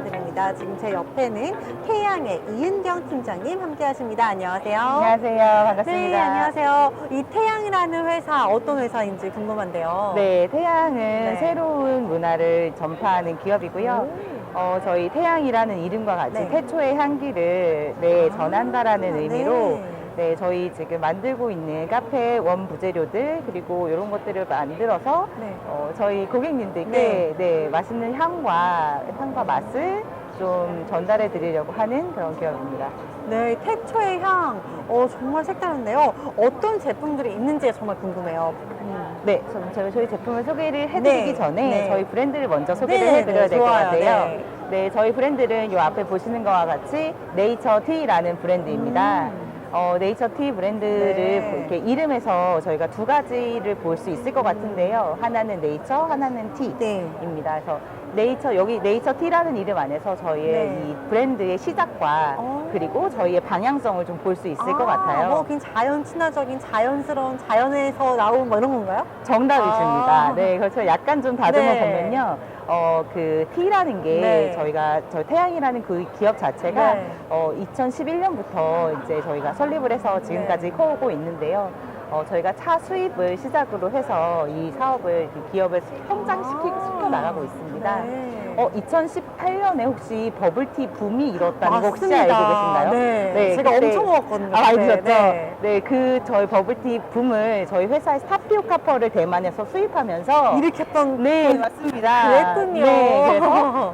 인사드립니다. 지금 제 옆에는 태양의 이은경 팀장님 함께 하십니다. 안녕하세요. 안녕하세요. 반갑습니다. 네, 안녕하세요. 이 태양이라는 회사 어떤 회사인지 궁금한데요. 네, 태양은 새로운 문화를 전파하는 기업이고요. 어, 저희 태양이라는 이름과 같이 네. 태초의 향기를 네, 전한다라는 아, 의미로 네. 네, 저희 지금 만들고 있는 카페 원 부재료들 그리고 이런 것들을 만들어서 네. 어, 저희 고객님들께 네. 네. 맛있는 향과 향과 맛을 좀 전달해 드리려고 하는 그런 기업입니다. 네, 태초의 향. 어, 정말 색다른데요. 어떤 제품들이 있는지 정말 궁금해요. 음. 네, 그럼 저희, 저희 제품을 소개를 해드리기 네, 전에 네. 저희 브랜드를 먼저 소개를 네, 해드려야 네, 될것 좋아요. 같아요. 네. 네. 저희 브랜드는 이 앞에 보시는 것과 같이 네이처 티라는 브랜드입니다. 음. 어, 네이처 티 브랜드를 네. 이렇게 이름에서 저희가 두 가지를 볼 수 있을 것 같은데요. 하나는 네이처, 하나는 티. 네. 입니다. 그래서 네이처 여기 네이처 티라는 이름 안에서 저희의 네. 이 브랜드의 시작과 어. 그리고 저희의 방향성을 좀 볼 수 있을 것 아, 같아요. 뭐 그냥 자연 친화적인 자연스러운 자연에서 나온 뭐 이런 건가요? 정답이십니다. 아. 네, 그렇죠. 약간 좀 다듬어 네. 보면요. 어, 그 T라는 게 네. 저희가 저 태양이라는 그 기업 자체가 네. 어, 2011년부터 이제 저희가 설립을 해서 지금까지 네. 커오고 있는데요. 어, 저희가 차 수입을 시작으로 해서 이 사업을 이 기업을 성장시키고 아. 나가고 있습니다. 네. 어, 2018년에 혹시 버블티 붐이 일었다는 거 혹시 맞습니다. 알고 계신가요? 네. 제가 그때- 엄청 먹었거든요. 아, 많이 그때. 드셨죠? 네. 네. 그 저희 버블티 붐을 저희 회사의 타피오카 펄을 대만에서 수입하면서 일으켰던 네, 그- 맞습니다. 그랬군요. 네,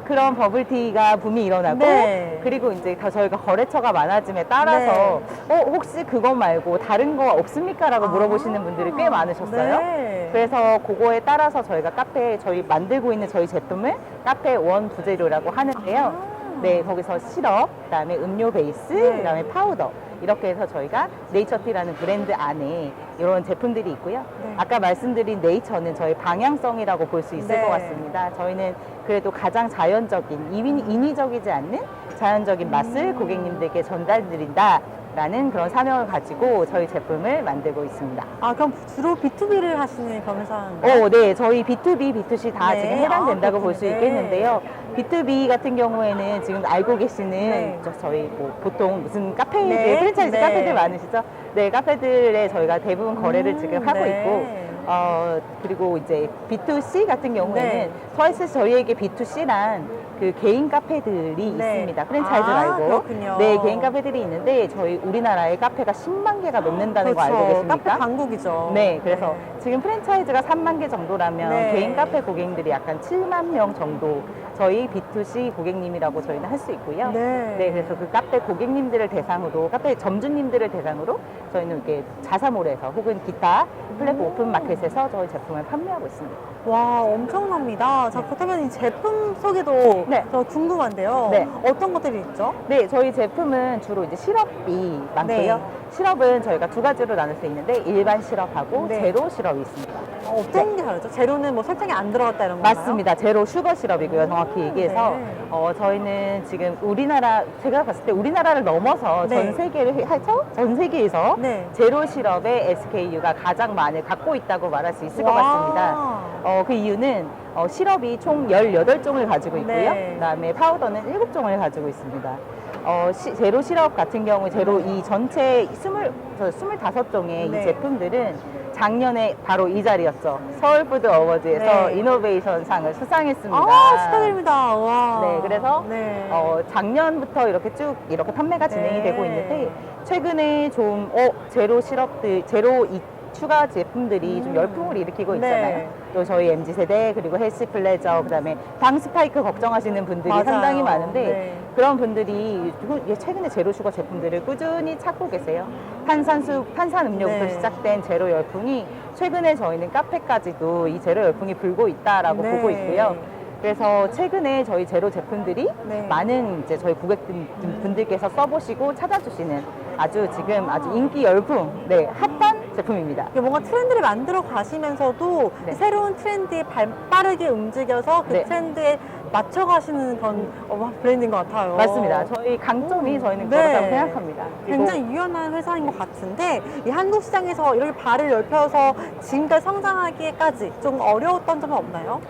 그런 버블티가 붐이 일어나고 네. 그리고 이제 더 저희가 거래처가 많아짐에 따라서 어, 혹시 그거 말고 다른 거 없습니까? 라고 물어보시는 분들이 꽤 많으셨어요. 아. 네. 그래서 그거에 따라서 저희가 카페에 저희 만들고 있는 저희 제품을 카페 원 부재료라고 하는데요. 아. 네, 거기서 시럽, 그다음에 음료 베이스, 네. 그다음에 파우더 이렇게 해서 저희가 네이처티라는 브랜드 안에 이런 제품들이 있고요. 네. 아까 말씀드린 네이처는 저희 방향성이라고 볼 수 있을 네. 것 같습니다. 저희는 그래도 가장 자연적인 인위, 인위적이지 않는 자연적인 맛을 음. 고객님들께 전달드린다. 라는 그런 사명을 가지고 저희 제품을 만들고 있습니다. 아, 그럼 주로 B2B를 하시는 그런 회사인가요? 어, 네. 저희 B2B, B2C 다 네. 지금 해당된다고 아, 볼수 그렇군요. 있겠는데요. B2B 같은 경우에는 지금 알고 계시는 네. 저, 저희 뭐 보통 무슨 카페들, 네. 프랜차이즈 네. 카페들 많으시죠? 네, 카페들에 저희가 대부분 거래를 음, 지금 하고 네. 있고, 어, 그리고 이제 B2C 같은 경우에는 네. 사실 저희에게 B2C란 그 개인 카페들이 네. 있습니다. 프랜차이즈 아, 말고. 그렇군요. 네, 개인 카페들이 있는데 저희 우리나라에 카페가 10만 개가 넘는다는 거 알고 그렇죠. 계십니까? 카페 강국이죠. 네, 그래서 네. 지금 프랜차이즈가 3만 개 정도라면 네. 개인 카페 고객님들이 약간 7만 명 정도 저희 B2C 고객님이라고 저희는 할 수 있고요. 네. 그래서 그 카페 고객님들을 대상으로, 카페 점주님들을 대상으로 저희는 이렇게 자사몰에서 혹은 기타 플랫폼 음. 오픈 마켓에서 저희 제품을 판매하고 있습니다. 와, 엄청납니다. 자, 그렇다면 이 제품 소개도 네. 저 궁금한데요. 네. 어떤 것들이 있죠? 네, 저희 제품은 주로 이제 시럽이 많고요. 네. 시럽은 저희가 두 가지로 나눌 수 있는데 일반 시럽하고 네. 제로 시럽이 있습니다. 어, 어떤 게 다르죠? 재료는 뭐 설탕이 안 들어갔다 이런 건가요? 맞습니다. 제로 슈거 시럽이고요. 정확히 얘기해서 네. 어, 저희는 지금 우리나라 제가 봤을 때 우리나라를 넘어서 네. 전 세계를 해서 전 세계에서 네. 제로 시럽의 SKU가 가장 많이 갖고 있다고 말할 수 있을 것 와. 같습니다. 어, 그 이유는 어, 시럽이 총 18종을 가지고 있고요. 네. 그다음에 파우더는 7종을 가지고 있습니다. 어, 시- 제로 시럽 같은 경우 제로 이 전체 20, 저 25종의 네. 이 제품들은 작년에 바로 이 자리였죠. 서울푸드 어워즈에서 네. 이노베이션 상을 수상했습니다. 아, 축하드립니다. 와. 네, 그래서 네. 어, 작년부터 이렇게 쭉 이렇게 판매가 진행이 네. 되고 있는데 최근에 좀 어, 제로 시럽들 제로 이 추가 제품들이 좀 음. 열풍을 일으키고 네. 있잖아요. 또 저희 MZ 세대 그리고 헬스 플레저 그다음에 당 스파이크 걱정하시는 분들이 맞아요. 상당히 많은데 네. 그런 분들이 후- 예, 최근에 제로 슈거 제품들을 꾸준히 찾고 계세요. 탄산수 탄산 음료부터 네. 시작된 제로 열풍이 최근에 저희는 카페까지도 이 제로 열풍이 불고 있다라고 네. 보고 있고요. 그래서 최근에 저희 제로 제품들이 네. 많은 이제 저희 고객들 분들께서 써보시고 찾아주시는 아주 지금 아주 인기 열풍, 네 핫한 제품입니다. 이게 뭔가 트렌드를 만들어 가시면서도 네. 새로운 트렌드에 발 빠르게 움직여서 그 네. 트렌드에 맞춰 가시는 그런 어, 브랜드인 것 같아요. 맞습니다. 저희 강점이 저희는 네. 그렇다고 생각합니다. 굉장히 유연한 회사인 것 같은데 이 한국 시장에서 이렇게 발을 넓혀서 지금까지 성장하기까지 좀 어려웠던 점은 없나요?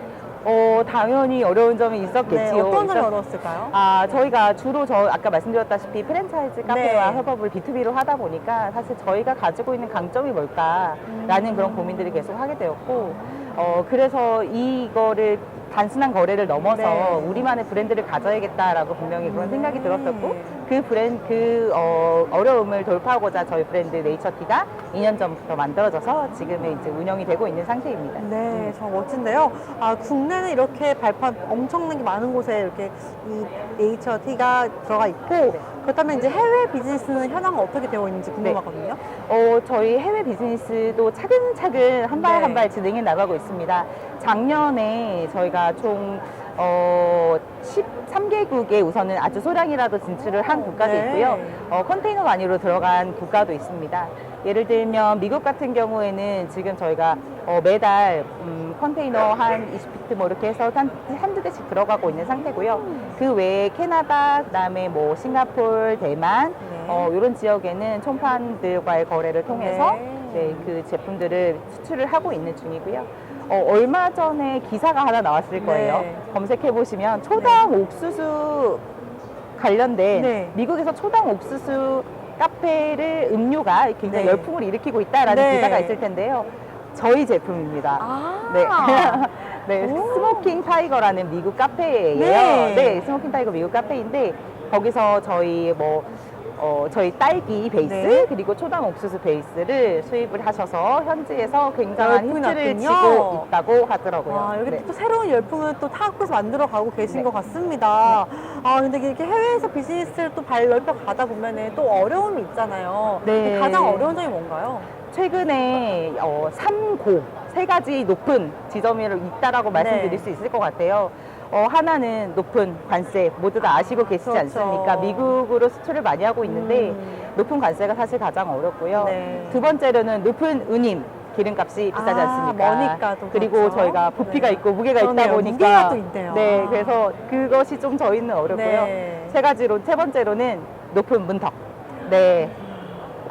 어, 당연히 어려운 점이 네, 있었겠지요. 어떤 점이 어려웠을까요? 아, 저희가 주로 저 아까 말씀드렸다시피 프랜차이즈 카페와 네. 협업을 B2B로 하다 보니까 사실 저희가 가지고 있는 강점이 뭘까라는 음. 그런 고민들을 계속 하게 되었고, 어, 그래서 이거를 단순한 거래를 넘어서 네. 우리만의 브랜드를 가져야겠다라고 분명히 그런 생각이 네. 들었었고, 그 브랜드, 그, 어, 어려움을 돌파하고자 저희 브랜드 네이처티가 2년 전부터 만들어져서 지금의 이제 운영이 되고 있는 상태입니다. 네, 정말 멋진데요. 아, 국내는 이렇게 발판 엄청나게 많은 곳에 이렇게 이 네이처 티가 들어가 있고, 네. 그렇다면 이제 해외 비즈니스는 현황은 어떻게 되고 있는지 궁금하거든요. 어, 저희 해외 비즈니스도 차근차근 한 발 네. 한 발 진행해 나가고 있습니다. 작년에 저희가 총 어, 13개국에 우선은 아주 소량이라도 진출을 한 국가도 네. 있고요. 어, 컨테이너 단위로 들어간 국가도 있습니다. 예를 들면 미국 같은 경우에는 지금 저희가 어, 매달 음, 컨테이너 한 20피트 뭐 이렇게 해서 한, 한두 대씩 들어가고 있는 상태고요. 그 외에 캐나다, 그다음에 뭐 싱가폴, 대만 네. 어, 이런 지역에는 총판들과의 거래를 통해서 네. 네, 그 제품들을 수출을 하고 있는 중이고요. 어, 얼마 전에 기사가 하나 나왔을 거예요. 네. 검색해 보시면 초당 옥수수 관련된 네. 미국에서 초당 옥수수 카페를 음료가 굉장히 네. 열풍을 일으키고 있다라는 네. 기사가 있을 텐데요. 저희 제품입니다. 아, 네. 네, 오. 스모킹 타이거라는 미국 카페예요. 네. 네. 스모킹 타이거 미국 카페인데 거기서 저희 뭐 어, 저희 딸기 베이스 네. 그리고 초당 옥수수 베이스를 수입을 하셔서 현지에서 굉장한 열풍이 히트를 났군요. 치고 있다고 하더라고요. 아, 여기 네. 또 새로운 열풍을 또 타국에서 만들어 가고 계신 네. 것 같습니다. 아, 근데 이렇게 해외에서 비즈니스를 또 발 넓혀 가다 보면은 또 어려움이 있잖아요. 네. 가장 어려운 점이 뭔가요? 최근에 어, 3고 세 가지 높은 지점이 있다라고 말씀드릴 네. 수 있을 것 같아요. 어, 하나는 높은 관세 모두 다 아시고 계시지 그렇죠. 않습니까? 미국으로 수출을 많이 하고 있는데 음. 높은 관세가 사실 가장 어렵고요. 네. 두 번째로는 높은 운임 기름값이 비싸지 아, 않습니까? 머니까 또 그리고 그렇죠. 저희가 부피가 네. 있고 무게가 있다 그러네요. 보니까 무게가 또 있네요. 네, 아. 그래서 그것이 좀 저희는 어렵고요. 네. 세 가지로 세 번째로는 높은 문턱. 네.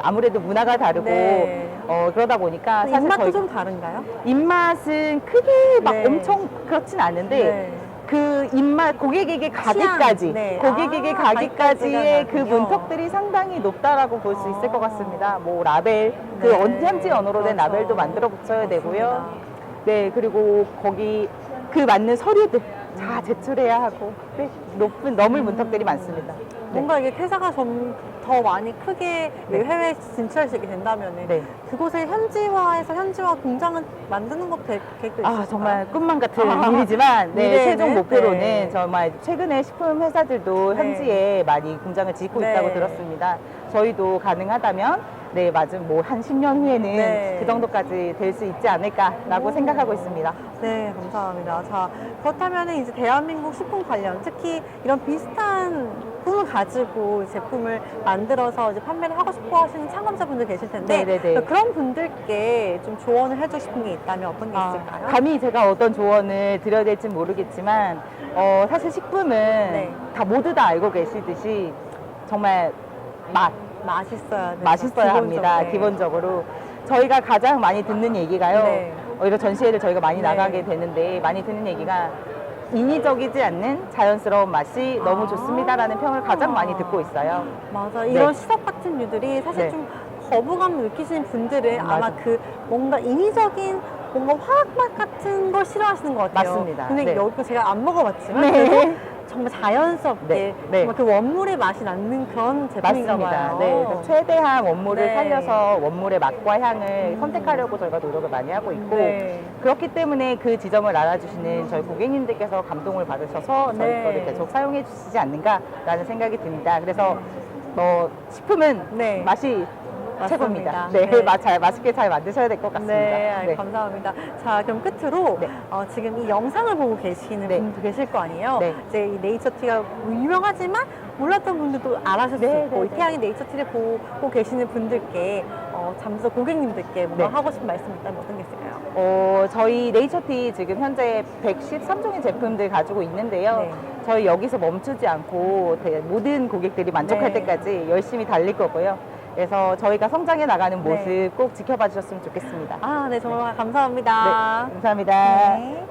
아무래도 문화가 다르고 네. 어, 그러다 보니까 사실 입맛도 저희 좀 다른가요? 입맛은 크게 막 네. 엄청 그렇진 않은데 네. 그 입맛 고객에게 가기까지 네. 고객에게 아, 가기까지의 그 문턱들이 상당히 높다라고 볼 수 있을 것 아. 같습니다. 뭐 라벨 그 네. 언- 현지 언어로 된 그렇죠. 라벨도 만들어 붙여야 되고요. 맞습니다. 네 그리고 거기 그 맞는 서류들 다 제출해야 하고 네, 높은 넘을 문턱들이 많습니다. 네. 뭔가 이게 회사가 좀 더 많이 크게 네. 진출할 수 있게 된다면 네. 그곳을 현지화해서 현지화 공장을 만드는 것도 계- 계획도 있을까요? 아 정말 꿈만 같은 일이지만 네, 미래에는? 최종 목표로는 네. 정말 최근에 식품 회사들도 네. 현지에 많이 공장을 짓고 네. 있다고 들었습니다. 저희도 가능하다면 네 맞은 뭐 한 10년 후에는 네. 그 정도까지 될 수 있지 않을까라고 오. 생각하고 있습니다. 네, 감사합니다. 자, 그렇다면 이제 대한민국 식품 관련, 특히 이런 비슷한 꿈을 가지고 제품을 만들어서 이제 판매를 하고 싶어 하시는 창업자분들 계실 텐데, 네네네. 그런 분들께 좀 조언을 해주고 싶은 게 있다면 어떤 게 있을까요? 아, 감히 제가 어떤 조언을 드려야 될지 모르겠지만 어, 사실 식품은 네. 다 모두 다 알고 계시듯이 정말 맛 맛있어야 돼요. 맛있어야 합니다. 네. 기본적으로 저희가 가장 많이 듣는 얘기가요. 네. 오히려 전시회를 저희가 많이 네. 나가게 되는데 많이 듣는 얘기가 인위적이지 않는 자연스러운 맛이 너무 아. 좋습니다라는 평을 가장 많이 듣고 있어요. 맞아. 네. 이런 시럽 같은 류들이 사실 네. 좀 거부감을 느끼시는 분들은 아마 맞아. 그 뭔가 인위적인 뭔가 화학맛 같은 걸 싫어하시는 것 같아요. 맞습니다. 근데 네. 여기 제가 안 먹어봤지만 네. 정말 자연스럽게 네. 네. 정말 그 원물의 맛이 나는 그런 제품인가 맞습니다. 봐요. 네, 그래서 최대한 원물을 네. 살려서 원물의 맛과 향을 음. 선택하려고 저희가 노력을 많이 하고 있고 네. 그렇기 때문에 그 지점을 알아주시는 저희 고객님들께서 감동을 받으셔서 저희 네. 거를 계속 사용해 주시지 않는가라는 생각이 듭니다. 그래서 뭐 식품은 네. 맛이 맞습니다. 최고입니다. 네, 네. 맛잘 맛있게 잘 만드셔야 될 것 같습니다. 네, 아, 감사합니다. 자, 그럼 끝으로 네. 어, 지금 이 영상을 보고 계시는 네. 분도 계실 거 아니에요? 네. 이제 이 네이처티가 유명하지만 몰랐던 분들도 알아실 네, 수 있고 네, 이 네. 태양의 네이처티를 보고 계시는 분들께 어, 잠수 고객님들께 뭔가 네. 하고 싶은 말씀 있다면 어떤 게 있을까요? 어, 저희 네이처티 지금 현재 113종의 제품들 가지고 있는데요. 네. 저희 여기서 멈추지 않고 대- 모든 고객들이 만족할 네. 때까지 열심히 달릴 거고요. 그래서 저희가 성장해 나가는 네. 모습 꼭 지켜봐 주셨으면 좋겠습니다. 아, 네, 정말 감사합니다. 네, 감사합니다. 네.